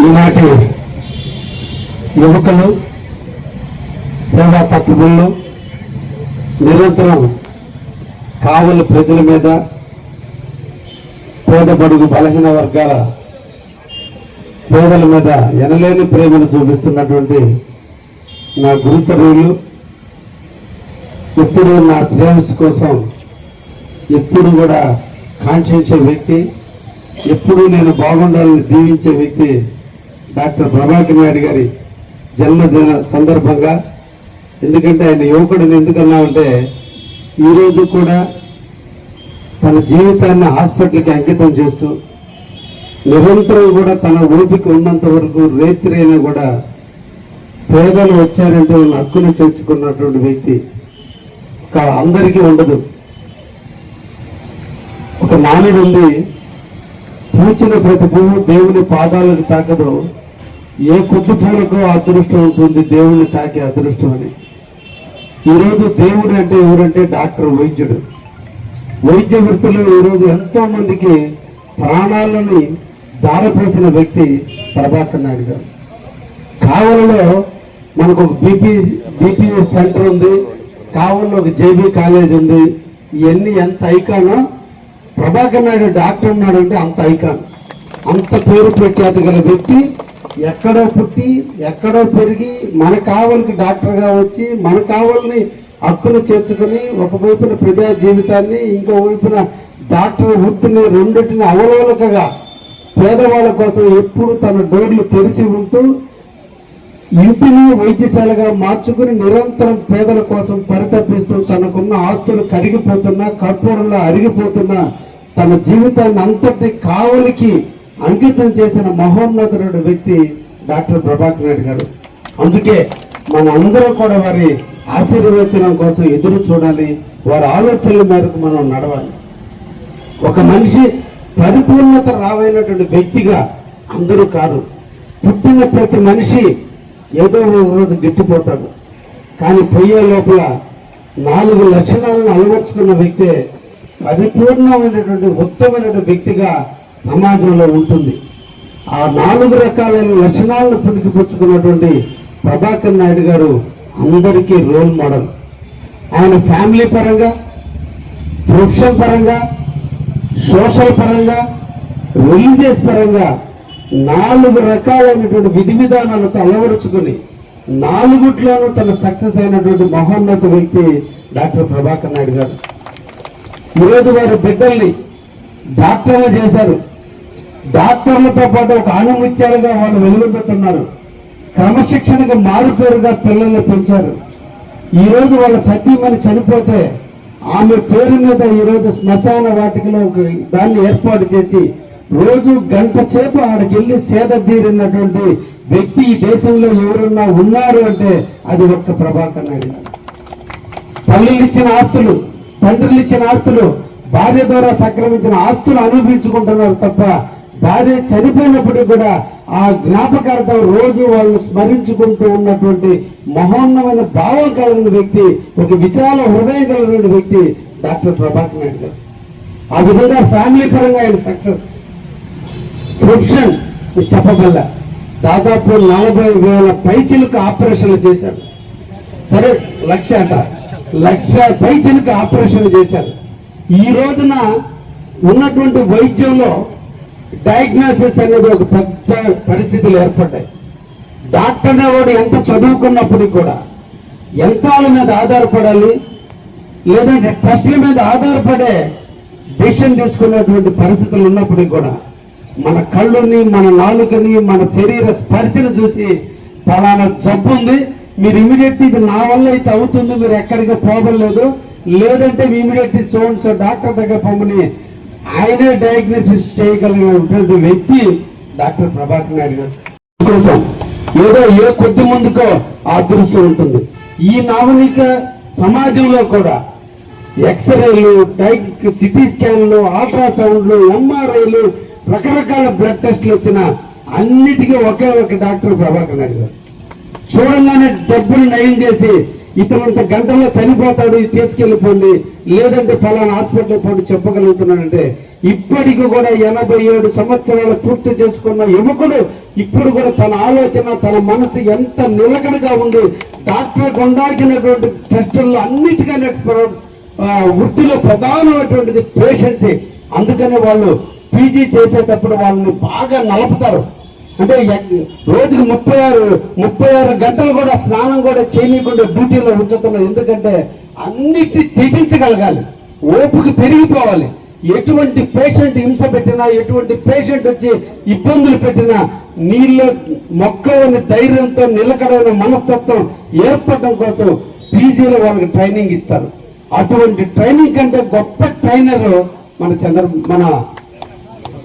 ఈనాటి యువకులు సేవా తత్వములు నిరంతరం కావలి ప్రజల మీద పేద బడుగు బలహీన వర్గాల పేదల మీద ఎనలేని ప్రేమను చూపిస్తున్నటువంటి నా గురుతరువులు ఎప్పుడు నా శ్రేయస్ కోసం ఎప్పుడు కూడా కాంక్షించే వ్యక్తి ఎప్పుడు నేను బాగుండాలని దీవించే వ్యక్తి డాక్టర్ ప్రభాకర్ నాయుడు గారి జన్మదిన సందర్భంగా. ఎందుకంటే ఆయన యువకుడిని ఎందుకన్నా అంటే ఈరోజు కూడా తన జీవితాన్ని హాస్పిటల్కి అంకితం చేస్తూ నిరంతరం కూడా తన ఊపికి ఉన్నంత వరకు రేత్రి అయినా కూడా పేదలు వచ్చారంటే వాళ్ళ హక్కును చేర్చుకున్నటువంటి వ్యక్తి కా అందరికీ ఉండదు. ఒక నానుడు ఉంది పూచిన ప్రతి పువ్వు దేవుని పాదాలకు తాకదు. ఏ కొద్ది పూలకు అదృష్టం ఉంటుంది దేవుడిని తాకే అదృష్టం అని ఈరోజు దేవుడు అంటే ఎవరంటే డాక్టర్ వైద్యుడు. వైద్య వృత్తిలో ఈరోజు ఎంతో మందికి ప్రాణాలని దారపోసిన వ్యక్తి ప్రభాకర్ నాయుడు గారు. కావలలో మనకు ఒక బీపీ బీపీఎస్ సెంటర్ ఉంది కావలలో ఒక జేబీ కాలేజ్ ఉంది. ఇవన్నీ ఎంత ఐకానో ప్రభాకర్ నాయుడు డాక్టర్ ఉన్నాడు అంటే అంత ఐకాన్. అంత పేరు ప్రఖ్యాతి గల వ్యక్తి ఎక్కడో పుట్టి ఎక్కడో పెరిగి మన కావలికి డాక్టర్గా వచ్చి మన కావలిని హక్కును చేర్చుకొని ఒకవైపున ప్రజా జీవితాన్ని ఇంకో వైపున డాక్టర్ వృత్తిని రెండింటిని అవలోలకగా పేదవాళ్ళ కోసం ఎప్పుడు తన డోర్లు తెరిచి ఉంటూ ఇంటిని వైద్యశాలగా మార్చుకుని నిరంతరం పేదల కోసం పరితపిస్తూ తనకున్న ఆస్తులు కరిగిపోతున్నా కర్పూరంలో అరిగిపోతున్నా తన జీవితాన్ని అంతటి కావలికి అంకితం చేసిన మహోన్నతుడు వ్యక్తి డాక్టర్ ప్రభాకర్ రెడ్డి గారు. అందుకే మన అందరూ కూడా వారి ఆశీర్వచనం కోసం ఎదురు చూడాలి. వారి ఆలోచనల మేరకు మనం నడవాలి. ఒక మనిషి పరిపూర్ణత రావైనటువంటి వ్యక్తిగా అందరూ కాదు. పుట్టిన ప్రతి మనిషి ఏదో ఒక రోజు గిట్టిపోతాడు. కానీ పోయే లోపల నాలుగు లక్షణాలను అలవర్చుకున్న వ్యక్తే పరిపూర్ణమైనటువంటి ఉత్తమమైనటువంటి వ్యక్తిగా సమాజంలో ఉంటుంది. ఆ నాలుగు రకాలైన లక్షణాలను పుణికిపుచ్చుకున్నటువంటి ప్రభాకర్ నాయుడు గారు అందరికీ రోల్ మోడల్. ఆయన ఫ్యామిలీ పరంగా ప్రొఫెషన్ పరంగా సోషల్ పరంగా రిలీజియస్ పరంగా నాలుగు రకాలైనటువంటి విధి విధానాలతో అలవరుచుకుని నాలుగుట్లోనూ తన సక్సెస్ అయినటువంటి మహోన్నత వ్యక్తి డాక్టర్ ప్రభాకర్ నాయుడు గారు. ఈరోజు వారి బిడ్డల్ని డాక్టర్లు చేశారు. డాక్టర్లతో పాటు ఒక ఆణిముత్యాలుగా వాళ్ళు వెలుగొందుతున్నారు క్రమశిక్షణకు మారుపేరుగా పిల్లల్ని పెంచారు ఈ రోజు వాళ్ళ సతీమణి చనిపోతే ఆమె పేరు మీద ఈ రోజు శ్మశాన వాటికలో ఒక దాన్ని ఏర్పాటు చేసి రోజు గంట సేపు ఆడికి వెళ్ళి సేద తీరినటువంటి వ్యక్తి ఈ దేశంలో ఎవరున్నా ఉన్నారు అంటే అది ఒక్క ప్రభాకర్ నాయుడు గారు. తల్లులు ఇచ్చిన ఆస్తులు తండ్రులు ఇచ్చిన ఆస్తులు భార్య ద్వారా సంక్రమించిన ఆస్తులు అనుభవించుకుంటున్నారు తప్ప భార్య చనిపోయినప్పటికీ కూడా ఆ జ్ఞాపకార్థం రోజు వాళ్ళని స్మరించుకుంటూ ఉన్నటువంటి మహోన్నమైన భావం కలిగిన వ్యక్తి ఒక విశాల హృదయం కలిగిన వ్యక్తి డాక్టర్ ప్రభాకర్ నాయుడు గారు. ఆ విధంగా ఫ్యామిలీ పరంగా ఆయన సక్సెస్. ప్రొఫెషన్ చెప్పగల దాదాపు నలభై వేల పైచిలకు ఆపరేషన్లు చేశాడు సరే లక్ష అంట. లక్ష పైచిలకు ఆపరేషన్లు చేశారు. ఈ రోజున ఉన్నటువంటి వైద్యంలో డయాగ్నోసిస్ అనేది ఒక పెద్ద పరిస్థితులు ఏర్పడ్డాయి. డాక్టర్ అనేవాడు ఎంత చదువుకున్నప్పటికీ కూడా యంత్రాల మీద ఆధారపడాలి లేదంటే ట్రస్టుల మీద ఆధారపడే డిసిషన్ తీసుకునేటువంటి పరిస్థితులు ఉన్నప్పటికీ కూడా మన కళ్ళుని మన నాలుకని మన శరీర స్పర్శను చూసి పలానా జబ్బు ఉంది మీరు ఇమీడియట్లీ ఇది నా వల్ల అయితే అవుతుంది మీరు ఎక్కడికి పోవలేదు లేదంటే ఇమీడియట్లీ సోన్స్ డాక్టర్ దగ్గర పొమ్మని ఆయనే డయాగ్నోసిస్ చేయగలిగినటువంటి వ్యక్తి డాక్టర్ ప్రభాకర్ నాయుడు గారు. ఏదో ఏ కొద్ది ముందుకో ఆ అదృష్టం ఉంటుంది. ఈ నావనిక సమాజంలో కూడా ఎక్స్రేలు డైక్ సిటీ స్కాన్లు అల్ట్రాసౌండ్లు ఎంఆర్ఐలు రకరకాల బ్లడ్ టెస్ట్లు వచ్చిన అన్నిటికీ ఒకే ఒక డాక్టర్ ప్రభాకర్ నాయుడు గారు. చూడంగానే జబ్బుని నయం చేసి ఇటువంటి గంటల్లో చనిపోతాడు తీసుకెళ్ళిపోండి. లేదంటే ఫలానా హాస్పిటల్ పోండి చెప్పగలుగుతున్నాడంటే ఇప్పటికి కూడా ఎనభై ఏడు సంవత్సరాలు పూర్తి చేసుకున్న యువకుడు ఇప్పుడు కూడా తన ఆలోచన తన మనసు ఎంత నిలకడగా ఉంది డాక్టర్ ఉండాల్సినటువంటి టెస్టుల్లో అన్నిటికన్నా ఆ, వృత్తిలో ప్రధానమైనటువంటిది పేషెన్సీ అందుకనే వాళ్ళు పీజీ చేసేటప్పుడు వాళ్ళని బాగా నలుపుతారు. అంటే రోజుకి ముప్పై ఆరు ముప్పై ఆరు గంటలు కూడా స్నానం కూడా చేయకుండా డ్యూటీలో ఉంచుతున్నాం ఎందుకంటే అన్నిటి తెగించగలగాలి ఓపిక పెరిగిపోవాలి. ఎటువంటి పేషెంట్ హింస పెట్టినా ఎటువంటి పేషెంట్ వచ్చి ఇబ్బందులు పెట్టినా నీళ్ళు మొక్కవని ధైర్యంతో నిలకడైన మనస్తత్వం ఏర్పడడం కోసం పీజీలో వాళ్ళకి ట్రైనింగ్ ఇస్తారు. అటువంటి ట్రైనింగ్ కంటే గొప్ప ట్రైనర్ మన చంద్ర మన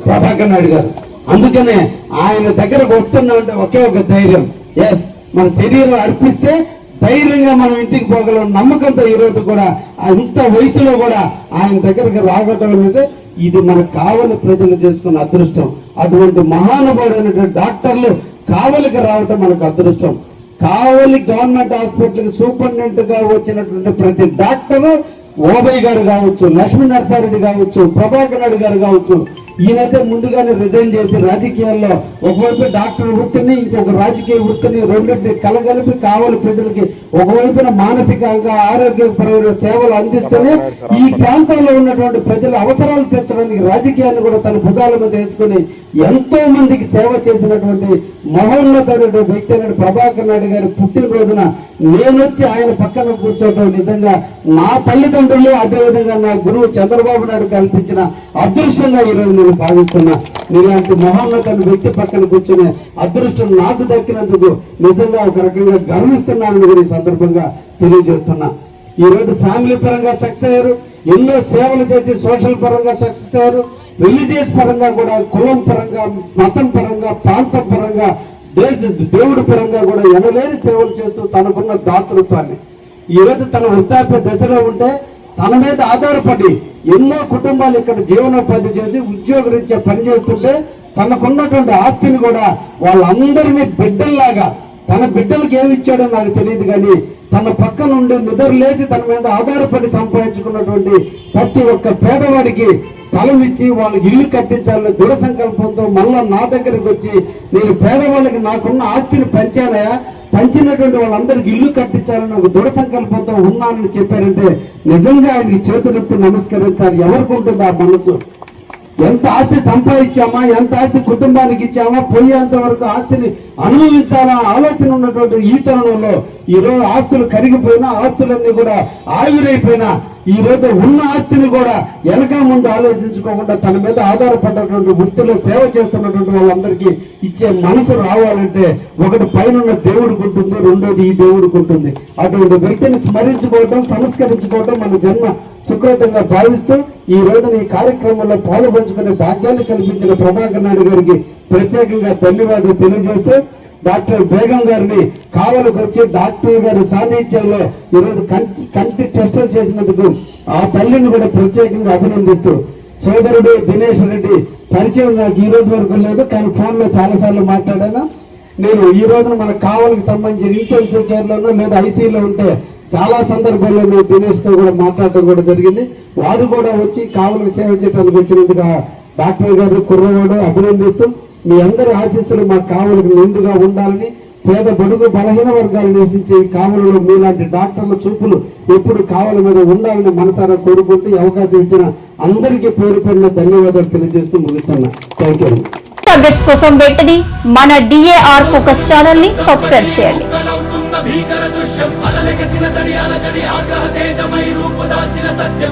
ప్రభాకర్ నాయుడు గారు. అందుకనే ఆయన దగ్గరకు వస్తున్నామంటే ఒకే ఒక ధైర్యం. ఎస్ మన శరీరం అర్పిస్తే ధైర్యంగా మనం ఇంటికి పోగలం. నమ్మకంతో ఈ రోజు కూడా అంత వయసులో కూడా ఆయన దగ్గరకు రాగటం అంటే ఇది మనకు కావలి ప్రజలు చేసుకున్న అదృష్టం. అటువంటి మహానుభావుడైనటువంటి డాక్టర్లు కావలికి రావటం మనకు అదృష్టం. కావలి గవర్నమెంట్ హాస్పిటల్కి సూపరింటెండెంట్గా వచ్చినటువంటి ప్రతి డాక్టరు ఓబై గారు కావచ్చు లక్ష్మీ నరసారెడ్డి కావచ్చు ప్రభాకర్ రెడ్డి గారు కావచ్చు ఈయనైతే ముందుగానే రిజైన్ చేసి రాజకీయాల్లో ఒకవైపు డాక్టర్ వృత్తిని ఇంకొక రాజకీయ వృత్తిని రెండింటిని కలగలిపి కావాలి ప్రజలకి. ఒకవైపున మానసికంగా ఆరోగ్యపరమైన సేవలు అందిస్తూనే ఈ ప్రాంతంలో ఉన్నటువంటి ప్రజల అవసరాలు తీర్చడానికి రాజకీయాన్ని కూడా తన భుజాల మీద వేసుకుని ఎంతో మందికి సేవ చేసినటువంటి మహోన్నతమైన వ్యక్తి అయిన ప్రభాకర్ నాయుడు గారి పుట్టినరోజున నేనొచ్చి ఆయన పక్కన కూర్చోవటం నిజంగా నా తల్లిదండ్రులు అదేవిధంగా నా గురువు చంద్రబాబు నాయుడు కల్పించిన అదృష్టంగా ఈరోజు నేను భావిస్తున్నా నీలాంటి మహోన్నత వ్యక్తి పక్కన కూర్చునే అదృష్టం నాకు దక్కినందుకు నిజంగా ఒక రకంగా గర్విస్తున్నానని కూడా ఈ సందర్భంగా తెలియజేస్తున్నా. ఈ రోజు ఫ్యామిలీ పరంగా సక్సెస్ అయ్యారు. ఎన్నో సేవలు చేసి సోషల్ పరంగా సక్సెస్ అయ్యారు. రిలీజియస్ పరంగా కూడా కులం పరంగా మతం పరంగా ప్రాంతం పరంగా దేశ దేవుడి పరంగా కూడా ఎనలేని సేవలు చేస్తూ తనకున్న దాతృత్వాన్ని. ఈ రోజు తన వృద్ధాప్య దశలో ఉంటే తన మీద ఆధారపడి ఎన్నో కుటుంబాలు ఇక్కడ జీవనోపాధి చేసి ఉద్యోగరీత్యా పనిచేస్తుంటే తనకున్నటువంటి ఆస్తిని కూడా వాళ్ళందరినీ బిడ్డల్లాగా తన బిడ్డలకు ఏమి ఇచ్చాడో నాకు తెలియదు కానీ తన పక్క నుండి నిద్ర లేచి తన మీద ఆధారపడి సంపాదించుకున్నటువంటి ప్రతి ఒక్క పేదవాడికి స్థలం ఇచ్చి వాళ్ళకి ఇల్లు కట్టించాలని దృఢ సంకల్పంతో మళ్ళా నా దగ్గరికి వచ్చి నేను పేదవాళ్ళకి నాకున్న ఆస్తిని పంచానయా పంచినటువంటి వాళ్ళందరికీ ఇల్లు కట్టించాలని ఒక దృఢ సంకల్పంతో ఉన్నానని చెప్పారంటే నిజంగా ఆయనకి చేతులెత్తి నమస్కరించాలి. ఎవరికి ఉంటుంది ఆ మనసు? ఎంత ఆస్తి సంపాదించామా? ఎంత ఆస్తి కుటుంబానికి ఇచ్చామా? పోయేంత వరకు ఆస్తిని అనుభవించాలా? ఆలోచన ఉన్నటువంటి ఈ తరుణంలో ఈరోజు రోజు ఆస్తులు కరిగిపోయినా ఆస్తులన్నీ కూడా ఆవిరైపోయినా ఈ రోజు ఉన్న ఆస్తిని కూడా వెనక ముందు ఆలోచించుకోకుండా తన మీద ఆధారపడ్డటువంటి వృత్తిలో సేవ చేస్తున్నటువంటి వాళ్ళందరికీ ఇచ్చే మనసు రావాలంటే ఒకటి పైన దేవుడికి ఉంటుంది రెండోది ఈ దేవుడికి ఉంటుంది. అటువంటి వ్యక్తిని స్మరించుకోవటం సంస్కరించుకోవటం మన జన్మ సుకృతంగా భావిస్తూ ఈ రోజున ఈ కార్యక్రమంలో పాలు పంచుకునే భాగ్యాన్ని కల్పించిన ప్రభాకర్ నాయుడు గారికి ప్రత్యేకంగా ధన్యవాదాలు తెలియజేస్తూ డాక్టర్ బేగం గారిని కావలకు వచ్చి డాక్టర్ గారి సాన్నిధ్యంలో ఈరోజు కంటి కంటి టెస్టులు చేసినందుకు ఆ తల్లిని కూడా ప్రత్యేకంగా అభినందిస్తూ సోదరుడు దినేష్ రెడ్డి పరిచయం నాకు ఈ రోజు వరకు లేదు కానీ ఫోన్లో చాలాసార్లు మాట్లాడాను. నేను ఈ రోజున మన కావలికి సంబంధించిన ఇంటెన్సివ్ కేర్లోనో లేదా ఐసీలో ఉంటే చాలా సందర్భాల్లో నేను దినేష్తో కూడా మాట్లాడటం కూడా జరిగింది. వారు కూడా వచ్చి కావలకు సేవ చేయడానికి వచ్చినందుకు డాక్టర్ గారు కుర్రవాడు అభినందిస్తూ మీ అందరి ఆశీస్సులు మాకు కావలికి నిండుగా ఉండాలని పేద బడుగు బలహీన వర్గాలు నివసించే ఈ కావలిలో మీలాంటి డాక్టర్ల చూపులు ఎప్పుడు కావలి మీద ఉండాలని మనసారా కోరుకుంటూ అవకాశం ఇచ్చిన అందరికీ పేరు పేరున ధన్యవాదాలు తెలియజేస్తూ ముగిస్తున్నా. థ్యాంక్ యూ అప్డేట్స్ కోసం వెంటనే మన డిఏఆర్ ఫోకస్ ఛానల్ని సబ్స్క్రైబ్ చేయండి. భీకర దృశ్యం అలలెగసిన తడి అలజడి ఆగ్రహ తేజమై రూపుదాల్చిన సత్యం.